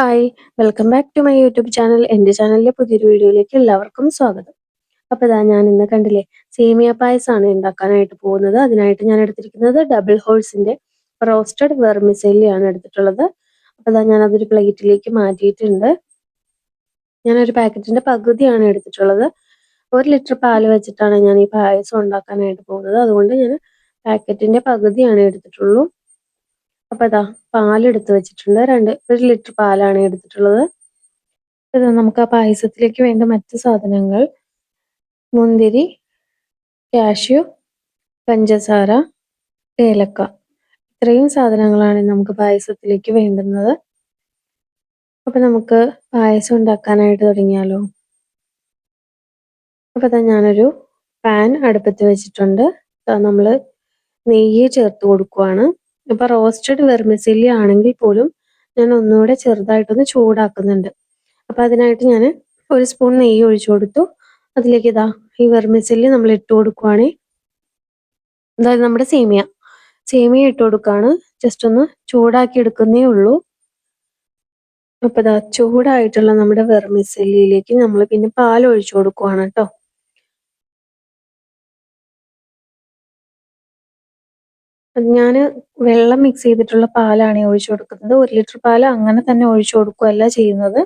Hi welcome back to my YouTube channel എന്റെ ചാനലിലെ പുതിയൊരു വീഡിയോയിലേക്ക് എല്ലാവർക്കും സ്വാഗതം. അപ്പോൾ ഇതാ ഞാൻ ഇന്ന് കണ്ടില്ലേ സേമിയ പായസമാണ് ഉണ്ടാക്കാനായിട്ട് പോകുന്നത്. അതിനായിട്ട് ഞാൻ എടുത്തിരിക്കുന്നത് ഡബിൾ ഹോൾസിന്റെ റോസ്റ്റഡ് വെർമിസെല്ലിയാണ് എടുത്തിട്ടുള്ളത്. അപ്പോൾ ഇതാ ഞാൻ അതൊരു പ്ലേറ്റിലേക്ക് മാറ്റിയിട്ടുണ്ട്. ഞാനൊരു പാക്കറ്റിന്റെ പകുതിയാണ് എടുത്തിട്ടുള്ളത്. ഒരു ലിറ്റർ പാൽ വെച്ചിട്ടാണ് ഞാൻ ഈ പായസം ഉണ്ടാക്കാനായിട്ട് പോകുന്നത്. അതുകൊണ്ട് ഞാൻ പാക്കറ്റിന്റെ പകുതിയാണ് എടുത്തിട്ടുള്ളൂ. അപ്പോൾ ഇതാ പാലെടുത്ത് വെച്ചിട്ടുണ്ട്. രണ്ട് ഒരു ലിറ്റർ പാലാണ് എടുത്തിട്ടുള്ളത്. ഇത് നമുക്ക് ആ പായസത്തിലേക്ക് വേണ്ട മറ്റ് സാധനങ്ങൾ. മുന്തിരി കാഷ്യു പഞ്ചസാര ഏലക്ക. ഇത്രയും സാധനങ്ങളാണ് നമുക്ക് പായസത്തിലേക്ക് വേണ്ടുന്നത്. അപ്പൊ നമുക്ക് പായസം ഉണ്ടാക്കാനായിട്ട് തുടങ്ങിയാലോ? അപ്പൊ ഇതാ ഞാനൊരു പാൻ അടുപ്പത്ത് വെച്ചിട്ടുണ്ട്. നമ്മൾ നെയ്യ് ചേർത്ത് കൊടുക്കുവാണ്. ഇപ്പൊ റോസ്റ്റഡ് വെർമിസില്ലി ആണെങ്കിൽ പോലും ഞാൻ ഒന്നുകൂടെ ചെറുതായിട്ടൊന്ന് ചൂടാക്കുന്നുണ്ട്. അപ്പൊ അതിനായിട്ട് ഞാൻ ഒരു സ്പൂൺ നെയ്യ് ഒഴിച്ചു കൊടുത്തു. അതിലേക്ക് ഇതാ ഈ വെർമിസില്ലി നമ്മൾ ഇട്ട് കൊടുക്കുവാണേ. അതായത് നമ്മുടെ സേമിയ. സേമിയ ഇട്ട് കൊടുക്കാണ്. ജസ്റ്റ് ഒന്ന് ചൂടാക്കി എടുക്കുന്നേ ഉള്ളൂ. അപ്പൊ ഇതാ ചൂടായിട്ടുള്ള നമ്മുടെ വെർമിസെല്ലിയിലേക്ക് നമ്മൾ പിന്നെ പാൽ ഒഴിച്ചു കൊടുക്കുവാണ് കേട്ടോ. ഞാൻ വെള്ളം മിക്സ് ചെയ്തിട്ടുള്ള പാലാണ് ഒഴിച്ചു കൊടുക്കുന്നത്. ഒരു ലിറ്റർ പാൽ അങ്ങനെ തന്നെ ഒഴിച്ചു കൊടുക്കുകയല്ല ചെയ്യുന്നത്.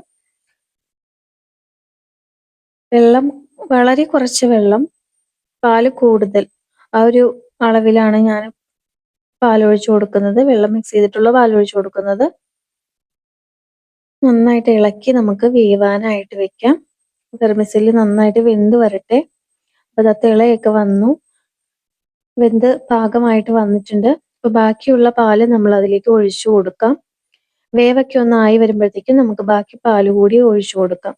വെള്ളം വളരെ കുറച്ച് വെള്ളം പാൽ കൂടുതൽ. ആ ഒരു അളവിലാണ് ഞാൻ പാൽ ഒഴിച്ചു കൊടുക്കുന്നത്. വെള്ളം മിക്സ് ചെയ്തിട്ടുള്ള പാൽ ഒഴിച്ചു കൊടുക്കുന്നത്. നന്നായിട്ട് ഇളക്കി നമുക്ക് വേവാനായിട്ട് വെക്കാം. തെർമിസിൽ നന്നായിട്ട് വെന്ത് വരട്ടെ. അപ്പോൾ അത് തിളയൊക്കെ വന്നു. വെന്ത് പാകമായിട്ട് വന്നിട്ടുണ്ട്. അപ്പൊ ബാക്കിയുള്ള പാൽ നമ്മൾ അതിലേക്ക് ഒഴിച്ചു കൊടുക്കാം. വേവൊക്കെ ഒന്ന് ആയി വരുമ്പോഴത്തേക്കും നമുക്ക് ബാക്കി പാൽ കൂടി ഒഴിച്ചു കൊടുക്കാം.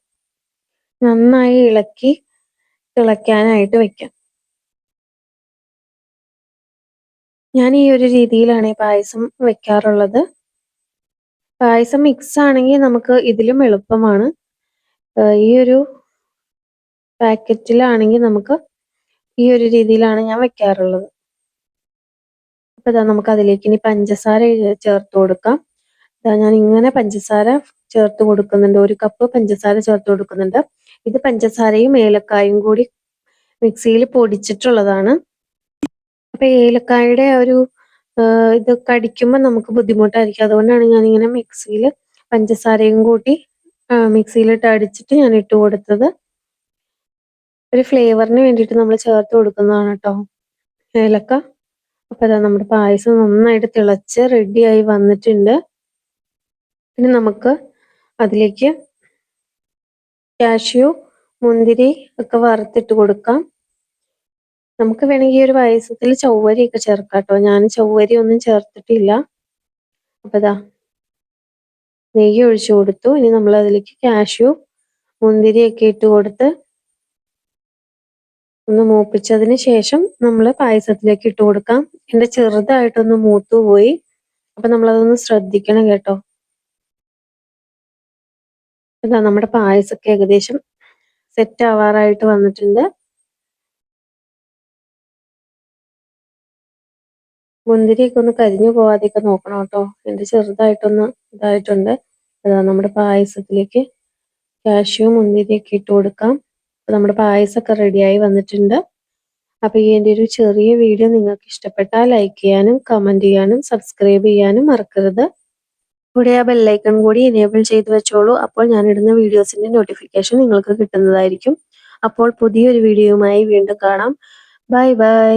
നന്നായി ഇളക്കി തിളയ്ക്കാനായിട്ട് വെക്കാം. ഞാൻ ഈ ഒരു രീതിയിലാണ് ഈ പായസം വെക്കാറുള്ളത്. പായസം മിക്സ് ആണെങ്കിൽ നമുക്ക് ഇതിലും എളുപ്പമാണ്. ഈ ഒരു പാക്കറ്റിലാണെങ്കിൽ നമുക്ക് ഈ ഒരു രീതിയിലാണ് ഞാൻ വെക്കാറുള്ളത്. അപ്പൊ ഇതാ നമുക്ക് അതിലേക്ക് ഇനി പഞ്ചസാര ചേർത്ത് കൊടുക്കാം. ഇതാ ഞാൻ ഇങ്ങനെ പഞ്ചസാര ചേർത്ത് കൊടുക്കുന്നുണ്ട്. ഒരു കപ്പ് പഞ്ചസാര ചേർത്ത് കൊടുക്കുന്നുണ്ട്. ഇത് പഞ്ചസാരയും ഏലക്കായും കൂടി മിക്സിയിൽ പൊടിച്ചിട്ടുള്ളതാണ്. അപ്പൊ ഏലക്കായുടെ ഒരു ഇത് കടിക്കുമ്പോൾ നമുക്ക് ബുദ്ധിമുട്ടായിരിക്കും. അതുകൊണ്ടാണ് ഞാൻ ഇങ്ങനെ മിക്സിയിൽ പഞ്ചസാരയും കൂട്ടി മിക്സിയിലിട്ട് അടിച്ചിട്ട് ഞാൻ ഇട്ട് കൊടുത്തത്. ഒരു ഫ്ലേവറിന് വേണ്ടിയിട്ട് നമ്മൾ ചേർത്ത് കൊടുക്കുന്നതാണ് കേട്ടോ ഏലക്ക. അപ്പൊ അതാ നമ്മുടെ പായസം നന്നായിട്ട് തിളച്ച് റെഡിയായി വന്നിട്ടുണ്ട്. ഇനി നമുക്ക് അതിലേക്ക് കാഷ്യൂ മുന്തിരി ഒക്കെ വറുത്തിട്ട് കൊടുക്കാം. നമുക്ക് വേണമെങ്കിൽ ഒരു പായസത്തിൽ ചൗവരിയൊക്കെ ചേർക്കാം കേട്ടോ ഞാൻ ചൊവ്വരി ഒന്നും ചേർത്തിട്ടില്ല. അപ്പൊ ഇതാ നെയ്യ് ഒഴിച്ചു കൊടുത്തു. ഇനി നമ്മൾ അതിലേക്ക് കാഷ്യൂ മുന്തിരിയൊക്കെ ഇട്ട് കൊടുത്ത് ഒന്ന് മൂപ്പിച്ചതിന് ശേഷം നമ്മൾ പായസത്തിലേക്ക് ഇട്ട് കൊടുക്കാം. എന്റെ ചെറുതായിട്ടൊന്ന് മൂത്തു പോയി. അപ്പൊ നമ്മളതൊന്ന് ശ്രദ്ധിക്കണം കേട്ടോ. ഇതാ നമ്മുടെ പായസൊക്കെ ഏകദേശം സെറ്റ് ആവാറായിട്ട് വന്നിട്ടുണ്ട്. മുന്തിരിയൊക്കെ ഒന്ന് കരിഞ്ഞു പോവാതെയൊക്കെ നോക്കണം കേട്ടോ. എന്റെ ചെറുതായിട്ടൊന്ന് ഇതായിട്ടുണ്ട്. അതാ നമ്മുടെ പായസത്തിലേക്ക് കാഷ്യൂ മുന്തിരിയൊക്കെ ഇട്ട് കൊടുക്കാം. അപ്പോൾ നമ്മുടെ പായസമൊക്കെ റെഡിയായി വന്നിട്ടുണ്ട്. അപ്പോൾ ഈ ഒരു ചെറിയ വീഡിയോ നിങ്ങൾക്ക് ഇഷ്ടപ്പെട്ടാൽ ലൈക്ക് ചെയ്യാനും കമന്റ് ചെയ്യാനും സബ്സ്ക്രൈബ് ചെയ്യാനും മറക്കരുത്. കൂടെ ആ ബെല്ലൈക്കൺ കൂടി എനേബിൾ ചെയ്ത് വെച്ചോളൂ. അപ്പോൾ ഞാൻ ഇടുന്ന വീഡിയോസിന്റെ നോട്ടിഫിക്കേഷൻ നിങ്ങൾക്ക് കിട്ടുന്നതായിരിക്കും. അപ്പോൾ പുതിയൊരു വീഡിയോയുമായി വീണ്ടും കാണാം. Bye bye